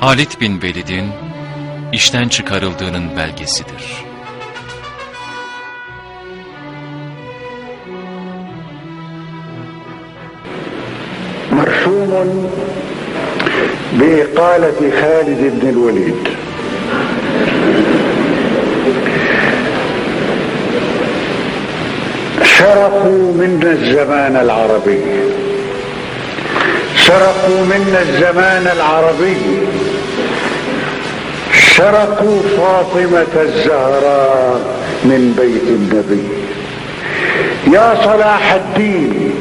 Halit bin Velid'in işten çıkarıldığının belgesidir. مرسوم بإقالة خالد بن الوليد. سرقوا منا الزمان العربي. سرقوا منا الزمان العربي. سرقوا فاطمة الزهراء من بيت النبي. يا صلاح الدين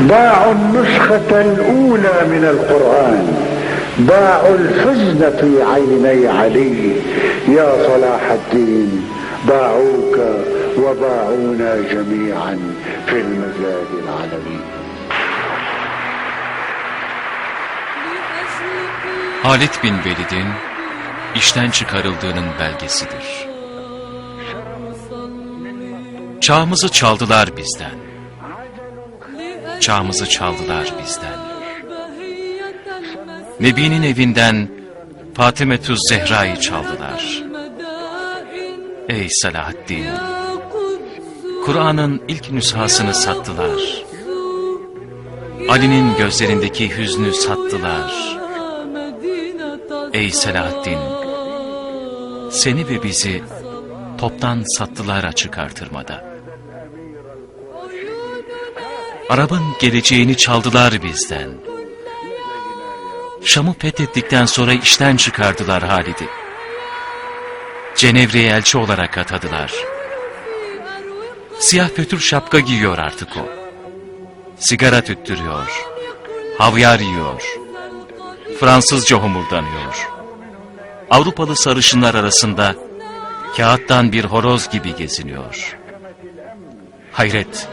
باعوا النسخة الأولى من القرآن. باعوا الحزن في عيني علي. يا صلاح الدين باعوك وباعونا جميعا في المجال العلوي. Halit bin Velid'in işten çıkarıldığının belgesidir. Çağımızı çaldılar bizden. Çağımızı çaldılar bizden. Nebi'nin evinden Fatimetü Zehra'yı çaldılar. Ey Salahaddin! Kur'an'ın ilk nüshasını sattılar. Ali'nin gözlerindeki hüznü sattılar. Ey Selahaddin! Seni ve bizi toptan sattılar açık artırmada. Arap'ın geleceğini çaldılar bizden. Şam'ı fethettikten sonra işten çıkardılar Halid'i. Cenevre'ye elçi olarak atadılar. Siyah fötür şapka giyiyor artık o. Sigara tüttürüyor. Havyar yiyor. Fransızca homurdanıyor. Avrupalı sarışınlar arasında kağıttan bir horoz gibi geziniyor. Hayret,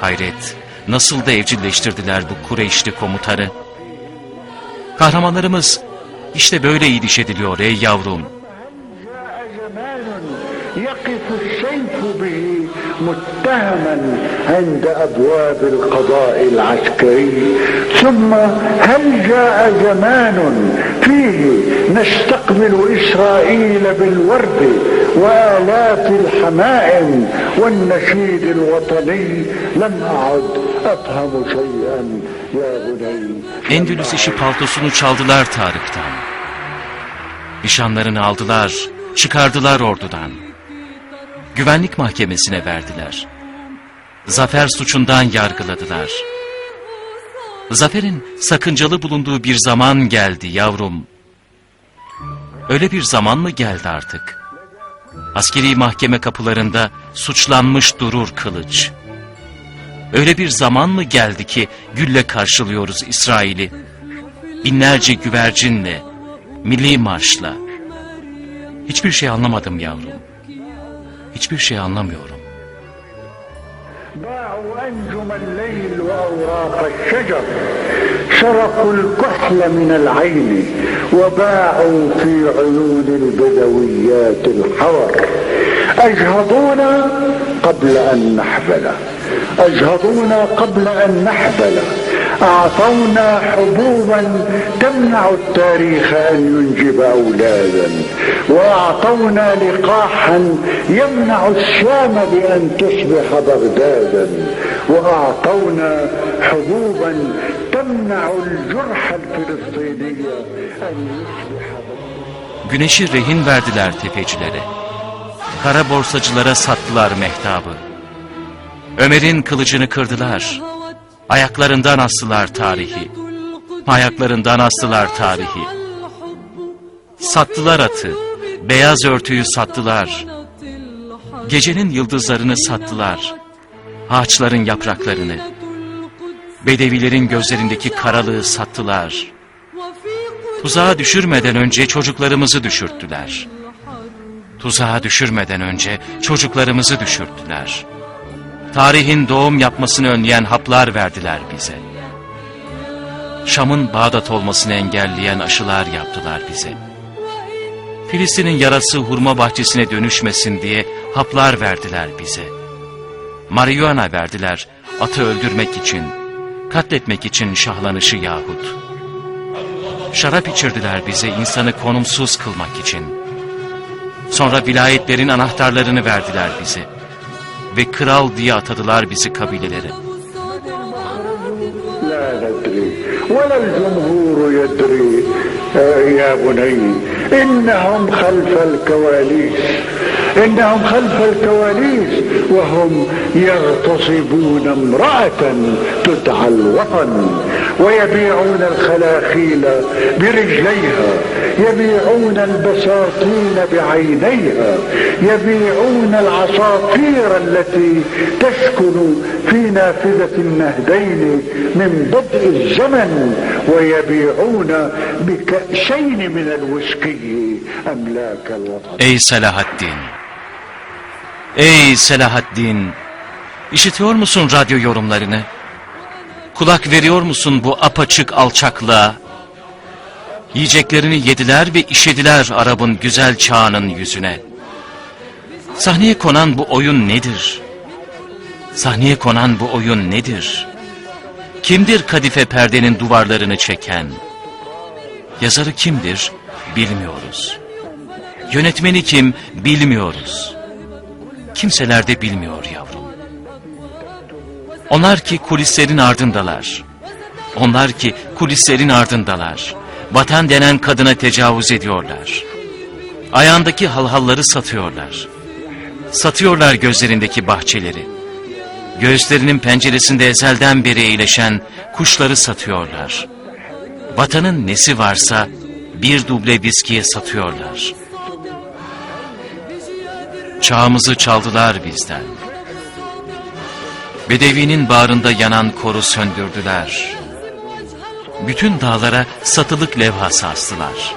hayret, nasıl da evcilleştirdiler bu Kureyşli komutarı. Kahramanlarımız işte böyle iyiliş ediliyor ey yavrum. يقف السيف به متهما عند أبواب القضاء العسكري. ثم هل جاء زمان فيه نستقبل إسرائيل بالورد والاف الحمائم والنشيد الوطني؟ لم أعد أفهم شيئا يا بني. Endülüs işi paltosunu çaldılar Tarık'tan. Nişanlarını aldılar, çıkardılar ordudan. Güvenlik mahkemesine verdiler. Zafer suçundan yargıladılar. Zaferin sakıncalı bulunduğu bir zaman geldi yavrum. Öyle bir zaman mı geldi artık? Askeri mahkeme kapılarında suçlanmış durur kılıç. Öyle bir zaman mı geldi ki gülle karşılıyoruz İsrail'i? Binlerce güvercinle, milli marşla. Hiçbir şey anlamadım yavrum. Hiçbir şey anlamıyorum. باعوا أنجم الليل وأوراق الشجر سرقوا الكحل من العين وباعوا في عيون البدويات الحور أجهضونا قبل أن نحبل أجهضونا قبل أن نحبل أعطونا حبوبا تمنع التاريخ أن ينجب أولادا وأعطونا لقاحا يمنع الشام بأن تصبح بغدادا وأعطونا حبوبا تمنع الجرح الفلسطيني أن يصبح Güneşi rehin verdiler tefecilere. Kara borsacılara sattılar mehtabı. Ömer'in kılıcını kırdılar. Ayaklarından astılar tarihi. Ayaklarından astılar tarihi. Sattılar atı. Beyaz örtüyü sattılar. Gecenin yıldızlarını sattılar. Ağaçların yapraklarını. Bedevilerin gözlerindeki karalığı sattılar. Tuzağa düşürmeden önce çocuklarımızı düşürttüler. Tuzağa düşürmeden önce çocuklarımızı düşürttüler. Tarihin doğum yapmasını önleyen haplar verdiler bize. Şam'ın Bağdat olmasını engelleyen aşılar yaptılar bize. Filistin'in yarası hurma bahçesine dönüşmesin diye haplar verdiler bize. Marihuana verdiler atı öldürmek için, katletmek için şahlanışı yahut. Şarap içirdiler bize insanı konumsuz kılmak için. Sonra vilayetlerin anahtarlarını verdiler bize. Ve kral diye atadılar bizi kabilelere. ولا الجمهور يدري يا بني إنهم خلف الكواليس إنهم خلف الكواليس وهم يغتصبون امرأة تدعى الوطن ويبيعون الخلاخيل برجليها يبيعون البساتين بعينيها يبيعون العصافير التي تسكن في نافذة النهدين من بدء الزمن ويبيعون بكأسين من الوسكي أملاك الوطن Ey Selahaddin! Ey Selahaddin! İşitiyor musun radyo yorumlarını? Kulak veriyor musun bu apaçık alçaklığa? Yiyeceklerini yediler ve işediler Arap'ın güzel çağının yüzüne. Sahneye konan bu oyun nedir? Sahneye konan bu oyun nedir? Kimdir kadife perdenin duvarlarını çeken? Yazarı kimdir? Bilmiyoruz. Yönetmeni kim bilmiyoruz. Kimseler de bilmiyor yavrum. Onlar ki kulislerin ardındalar. Onlar ki kulislerin ardındalar. Vatan denen kadına tecavüz ediyorlar. Ayağındaki halhalları satıyorlar. Satıyorlar gözlerindeki bahçeleri. Göğüslerinin penceresinde ezelden beri eğleşen kuşları satıyorlar. Vatanın nesi varsa bir duble viskiye satıyorlar. Çağımızı çaldılar bizden. Bedevinin bağrında yanan koru söndürdüler. Bütün dağlara satılık levhası astılar.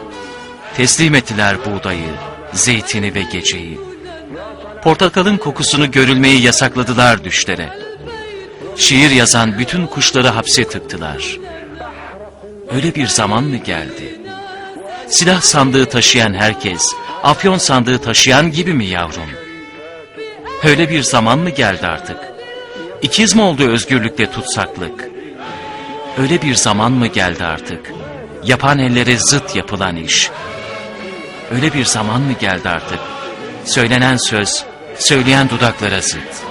Teslim ettiler buğdayı, zeytini ve geceyi. Portakalın kokusunu görülmeyi yasakladılar düşlere. Şiir yazan bütün kuşları hapse tıktılar. Öyle bir zaman mı geldi? Silah sandığı taşıyan herkes, afyon sandığı taşıyan gibi mi yavrum? Öyle bir zaman mı geldi artık? İkiz mi oldu özgürlükte tutsaklık? Öyle bir zaman mı geldi artık? Yapan ellere zıt yapılan iş. Öyle bir zaman mı geldi artık? Söylenen söz, söyleyen dudaklara zıt.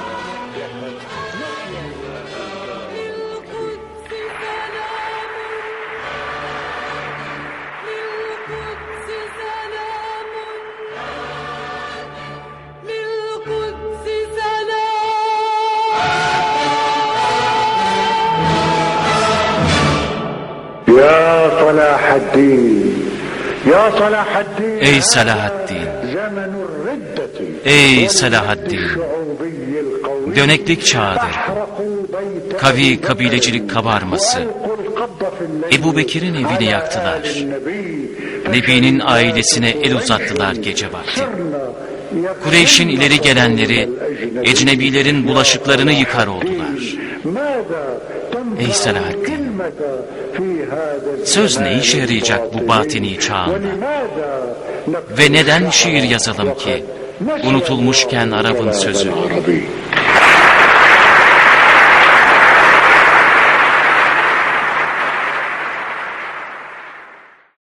صلاح الدين يا صلاح الدين Ey Selahaddin, زمن الردة ey Selahaddin, الشعوبي القوي döneklik çağıdır. أحرقوا بيت Kavi kabilecilik kabarması. وألقوا القبض في الليل Ebu Bekir'in evini على yaktılar. آل النبي Nebi'nin ailesine el uzattılar gece vakti. صرنا Kureyş'in ileri gelenleri, ecnebilerin bulaşıklarını yıkar oldular. Ey Ey Selahaddin, Söz ne işe yarayacak bu batini çağında? Ve neden şiir yazalım ki, unutulmuşken Arap'ın sözü?